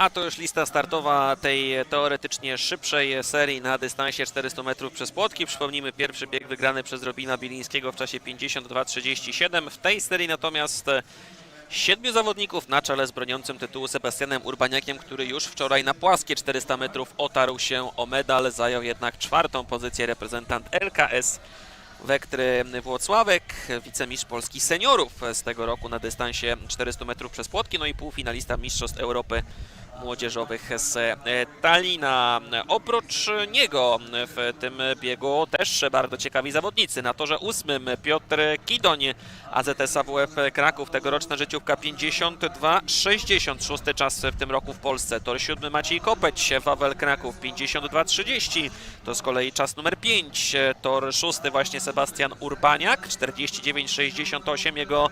A to już lista startowa tej teoretycznie szybszej serii na dystansie 400 metrów przez płotki. Przypomnijmy, pierwszy bieg wygrany przez Robina Bilińskiego w czasie 52-37. W tej serii natomiast e, siedmiu zawodników na czele z broniącym tytułu Sebastianem Urbaniakiem, który już wczoraj na płaskie 400 metrów otarł się o medal. Zajął jednak czwartą pozycję reprezentant LKS Wektry Włocławek, wicemistrz Polski seniorów z tego roku na dystansie 400 metrów przez płotki, no i półfinalista Mistrzostw Europy Młodzieżowych z e, Talina. Oprócz niego w tym biegu też bardzo ciekawi zawodnicy. Na torze ósmym Piotr Kidoń, AZS AWF Kraków, tegoroczna życiówka 52-66 czas w tym roku w Polsce. Tor siódmy Maciej Kopeć, Wawel Kraków 52-30, to z kolei czas numer 5. Tor szósty właśnie Sebastian Urbaniak, 49-68 jego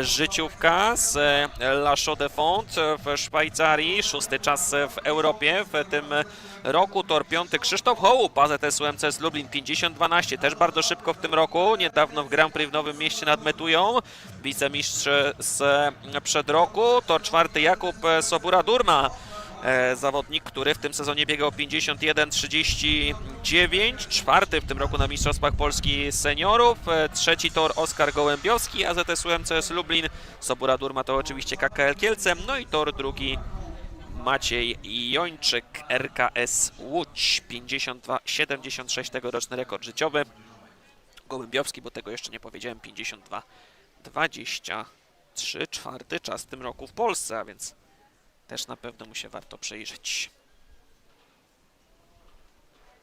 życiówka z La Chaux de Fonds w Szwajcarii, szósty czas w Europie. W tym roku. Tor piąty Krzysztof Hołup, AZS UMC z Lublin 50-12, też bardzo szybko w tym roku, niedawno w Grand Prix w Nowym Mieście nadmetują, wicemistrz z przed roku. Tor czwarty Jakub Sobura-Durma, e, zawodnik, który w tym sezonie biegał 51-39, czwarty w tym roku na Mistrzostwach Polski Seniorów, e, trzeci tor Oskar Gołębiowski, AZS UMCS Lublin, Sobura Durma to oczywiście KKL Kielce, no i tor drugi Maciej Jończyk, RKS Łódź, 52-76 tegoroczny rekord życiowy. Gołębiowski, bo tego jeszcze nie powiedziałem, 52-23, czwarty czas w tym roku w Polsce, a więc też na pewno mu się warto przyjrzeć.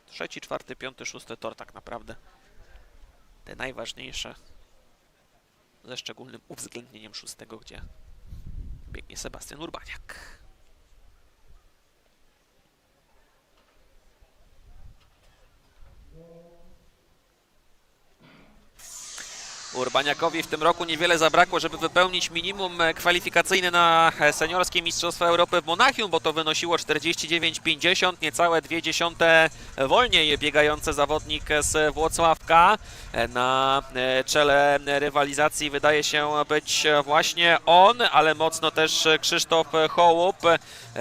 Trzeci, czwarty, piąty, szósty tor tak naprawdę te najważniejsze ze szczególnym uwzględnieniem szóstego, gdzie biegnie Sebastian Urbaniak. Yeah. Urbaniakowi w tym roku niewiele zabrakło, żeby wypełnić minimum e, kwalifikacyjne na e, seniorskie Mistrzostwa Europy w Monachium, bo to wynosiło 49,50, niecałe dwie dziesiąte wolniej biegający zawodnik z Włocławka. E, Na czele rywalizacji wydaje się być właśnie on, ale mocno też Krzysztof Hołup,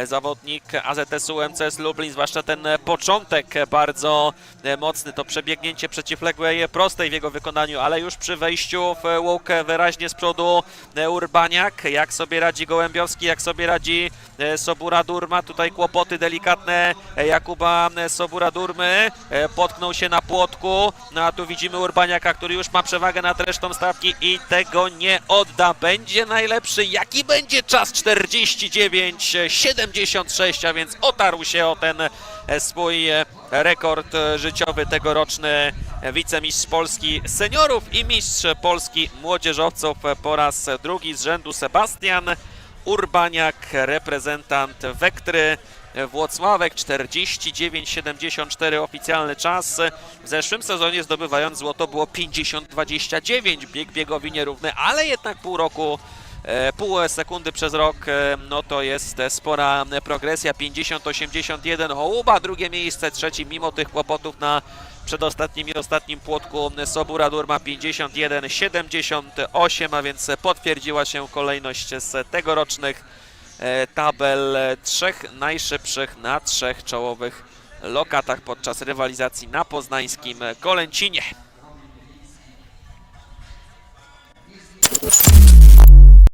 zawodnik AZS UMCS Lublin, zwłaszcza ten początek bardzo mocny, to przebiegnięcie przeciwległej prostej w jego wykonaniu, ale już przy wejściu w łuk wyraźnie z przodu e, Urbaniak, jak sobie radzi Gołębiowski, jak sobie radzi e, Sobura Durma, tutaj kłopoty delikatne e, Jakuba Sobura Durmy, potknął się na płotku, no a tu widzimy Urbaniaka, który już ma przewagę nad resztą stawki i tego nie odda, będzie najlepszy, jaki będzie czas? 49-76, a więc otarł się o ten swój rekord życiowy tegoroczny wicemistrz Polski seniorów i mistrz Polski młodzieżowców po raz drugi z rzędu Sebastian Urbaniak, reprezentant Wektry Włocławek. 49-74 oficjalny czas. W zeszłym sezonie zdobywając złoto było 50-29, bieg biegowi nierówny, ale jednak pół roku e, pół sekundy przez rok, e, no to jest spora progresja, 50-81 Hołuba, drugie miejsce, trzeci mimo tych kłopotów na przedostatnim i ostatnim płotku Sobura Durma 51-78, a więc potwierdziła się kolejność z tegorocznych e, tabel trzech najszybszych na trzech czołowych lokatach podczas rywalizacji na poznańskim Golęcinie.